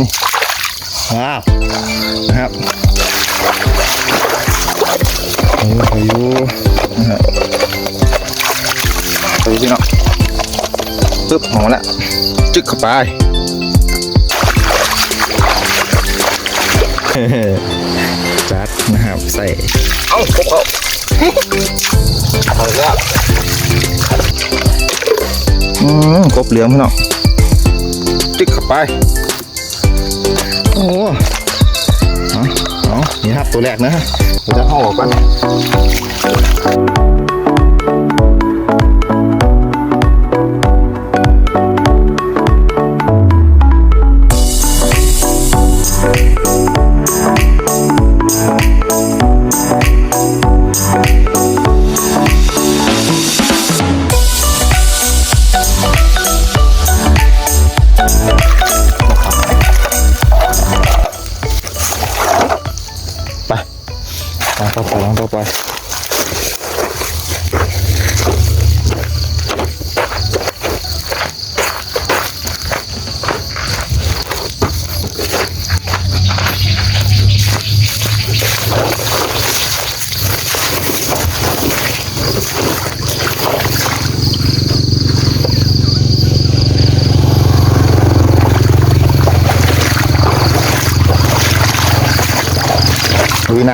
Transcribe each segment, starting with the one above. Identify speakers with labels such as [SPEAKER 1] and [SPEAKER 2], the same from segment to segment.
[SPEAKER 1] ว้าวนะครับพายุพายุนะฮะพายุพี่น้องปึ๊บออกมาแล้วจึ๊กเข้าไปจัดนะครับใส่เอ้าพวกเขาเอาอีกแล้วอืมกบเหลืองพี่น้องจึ๊กเข้าไป โอ้เอาเนี่ครับตัวแรกนะฮะเดี๋ยวจะเข้าออกกัน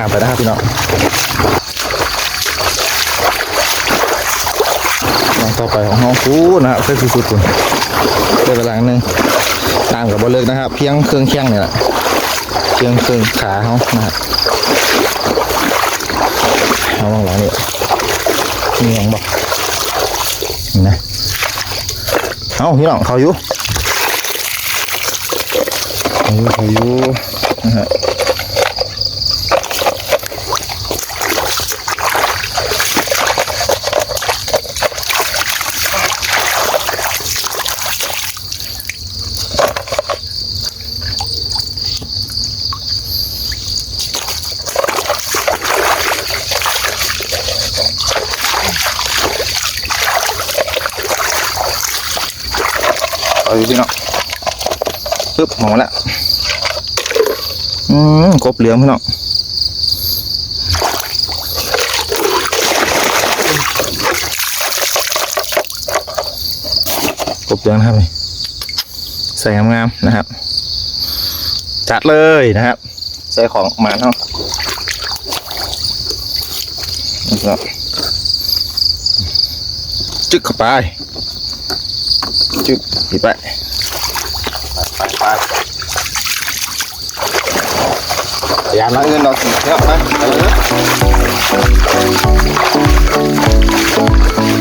[SPEAKER 1] น้ำไปนะครับพี่น้องลองต่อไปของห้องฟูนะครับเพื่อสุดคุณเดี๋ยวเวลาหนึ่งน้ำกับบอเลิกนะครับ เพียงเครื่องเคียงเนี่ยแหละเพียงเครื่องขาเขานะครับเอาลองหลังนี่มีหยังบอกนี่นะเอาพี่น้องเขาอยู่เขาอยู่เขาอยู่นะฮะ เอาอยู่พี่น้องปึ๊บออกมาแล้วอืมกบเหลืองพี่น้องกบเหลืองนะครับนี่ใส่งามๆนะครับ จัดเลยนะครับ ใส่ของมาเนาะนะครับจึ๊กเข้าไป จึ๊บหยิบไปไปไ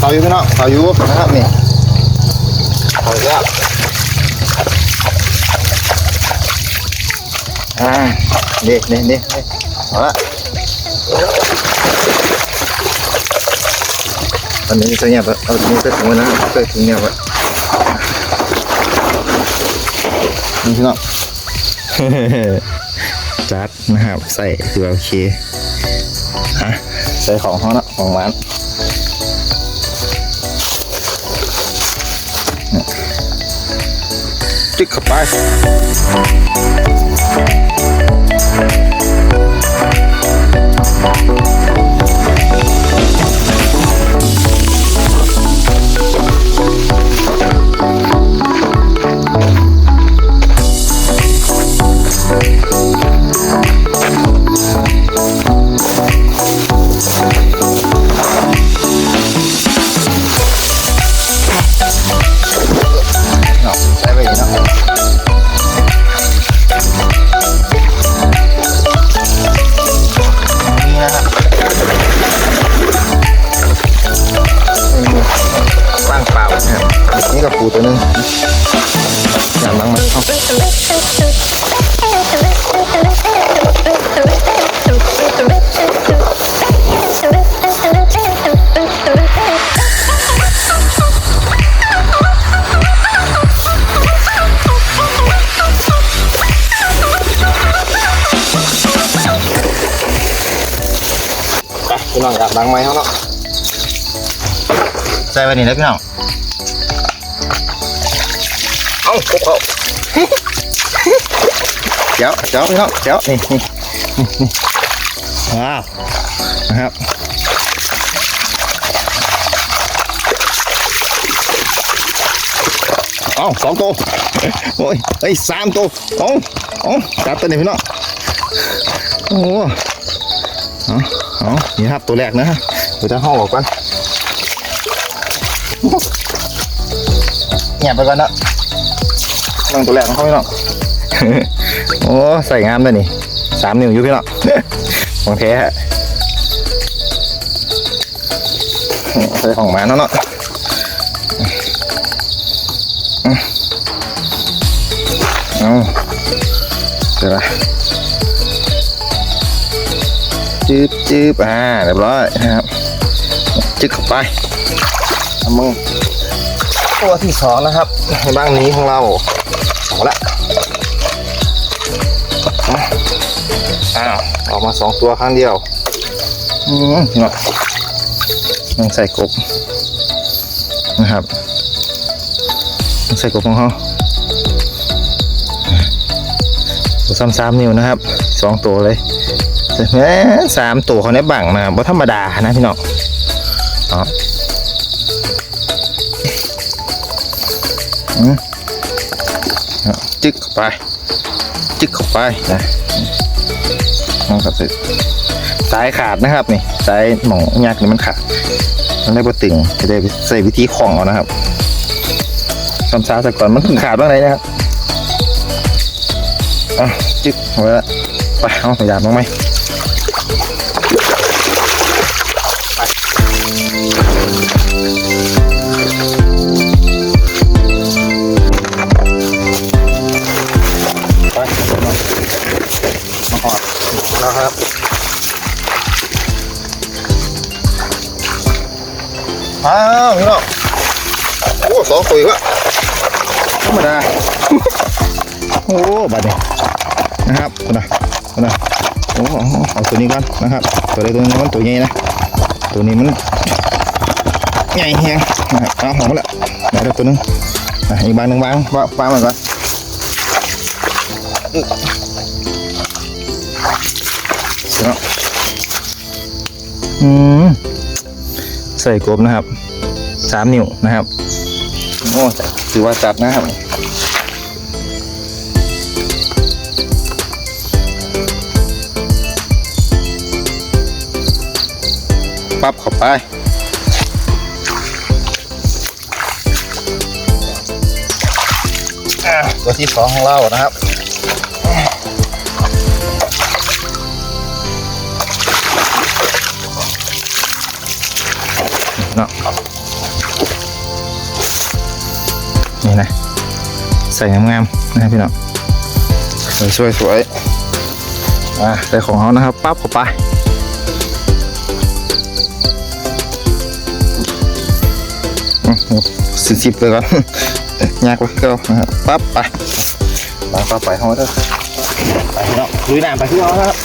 [SPEAKER 1] เฮ้ยเขาอยู่พี่น้องเขาอยู่นะครับนี่เขาอีกแล้วอ่าเด็กเด็กเด็กเอาละอันนี้จะเงียบแล้วเอาอันนี้ไปถึงวันนะไปถึงเงียบแล้วนี่พี่น้องจัดนะครับใส่คือโอเคฮะใส่ของเขาเนาะของร้าน เนี่ กูตัวนึงน้ำล้างมันเข้าพี่น้องอยากดังไหมเขาเนาะใส่ไว้นี่นะพี่น้อง เอาครบเขาเจ้าเจ้าพี่น้องเจ้านี่นี่นี่นี่ว้าวนะครับเอาสองตัวโอ้ยเอ้ยสามตัวเอ้าเอ้าจับตัวนี้พี่น้องโอ้เอาเอานี่ครับตัวแรกนะเดี๋ยวจะห้องออกก่อนเงียบไปก่อนนะ นั่งตัวแรกของเขาพี่น้อง โอ้ใส่งามเลยนี่สามนิ้วอยู่พี่น้องของแท้ฮะใส่ของมาเนาะเนาะเอาเดี๋ยวนะจืบจืบอ่าเรียบร้อยนะครับจึกเข้าไปเอามึงตัวที่สองนะครับในบ้างนี้ของเรา เอาละอ้าวออกมาสองตัวครั้งเดียวอืมเนาะยังใส่กบนะครับยังใส่กบของเขาตัวซ้ำสามนิ้วนะครับสองตัวเลยแหมสามตัวเขาในบังนะครับว่าธรรมดานะพี่น้องอ๋ออือ จึ๊กเข้าไป จึ๊กเข้าไปนะนะครับสายขาดนะครับนี่สายหมองยากนี่มันขาดมันได้ปตึงจะได้ใส่วิธีคล้องเอานะครับคำซาสัก่อนมันถึงขาดบ้างไหนนะครับอะจึ๊กเอาไว้ละไปเอาพยายามบ้างไหม โอ้สองตัวอีกวะธรรมดา โอ้บัดนี้นะครับนะนะโอ้เอาเอาตัวนี้ก่อนนะครับ ตัวใดตัวหนึงมันตัวใหญ่นะ ตัวนี้มันใหญ่แฮงนะครับเอาหอมมาละได้แล้วตัวหนึงอะอีกบางหนึ่งบางวางวางมันก่อนอึ๊บเสร็จแล้วอืมใส่กบนะครับสามนิ้วนะครับ โอ้ถือว่าจัดนะครับปั๊บเข้าไปอะตัวที่สองของเรานะครับเนาะ นี่นะ ใส่งามๆนะครับพี่น้องสวยๆสวยๆอะใส่ของเขานะครับปั๊บเข้าไปสิบสิบไปก่อนยากกว่าเก่านะครับปั๊บไปไปปั๊บไปเขาเถอะไปพี่น้องลุยน้ำไปพี่น้องนะครับ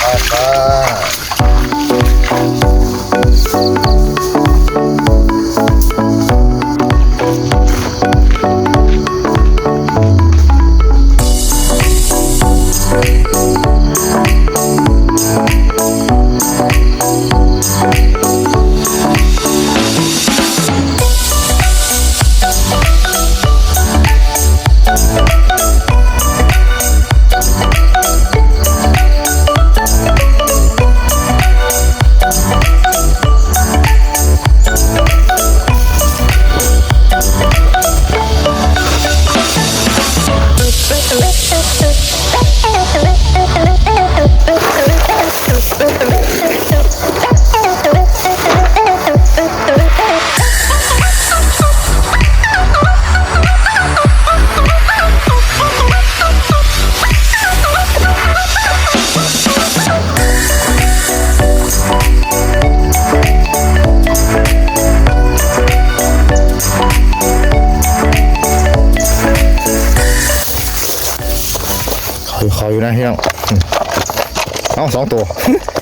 [SPEAKER 1] ไปไป ขอยู่ขออยู่นะพี่น้องเอาสองตัว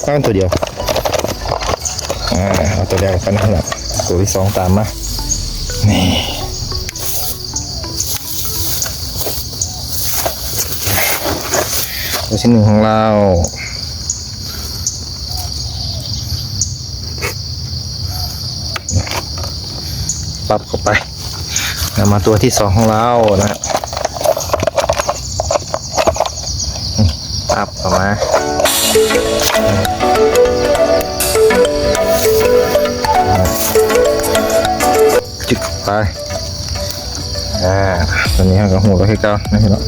[SPEAKER 1] เอาเป็นตัวเดียวอ่าเอาตัวแรกกันนะครับตัวที่สองตามมานี่ตัวที่หนึ่งของเราปรับเข้าไปแล้วมาตัวที่สองของเรานะฮะอืมปรับเข้า มาจึกไป อ่า ตอนนี้เราก็หูแล้วให้เก้านะพี่น้อง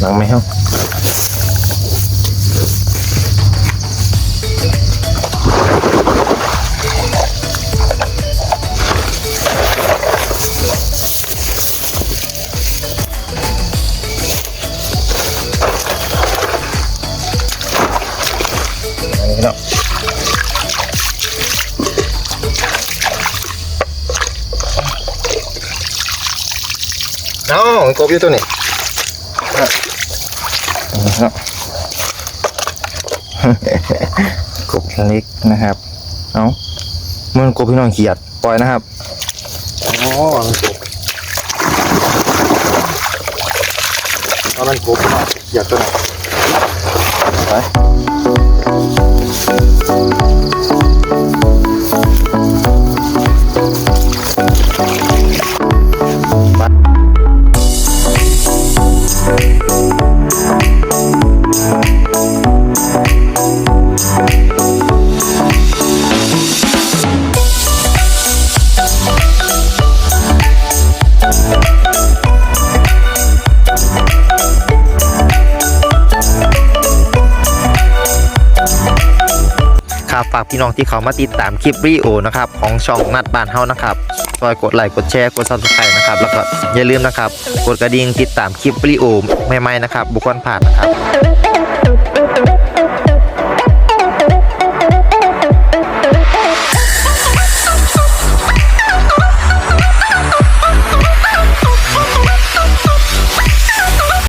[SPEAKER 1] หลังไม่เข้า เอ้ากบอยู่ตัวนี้นะครับกบเล็กนะครับ เอาเมื่อกบพี่น้องเขียดปล่อยนะครับ
[SPEAKER 2] อ๋อมันกบเอามันกบมาอยากตัวไหน
[SPEAKER 1] ครับฝากพี่น้องที่เขามาติดตามคลิปวิดีโอนะครับของช่องนัดบ้านเฮานะครับซอยกดไลค์กดแชร์กดซับสไครต์นะครับแล้วก็อย่าลืมนะครับ กดกระดิ่งติดตามคลิปวิดีโอใหม่ๆนะครับบุคคลผ่านนะครับ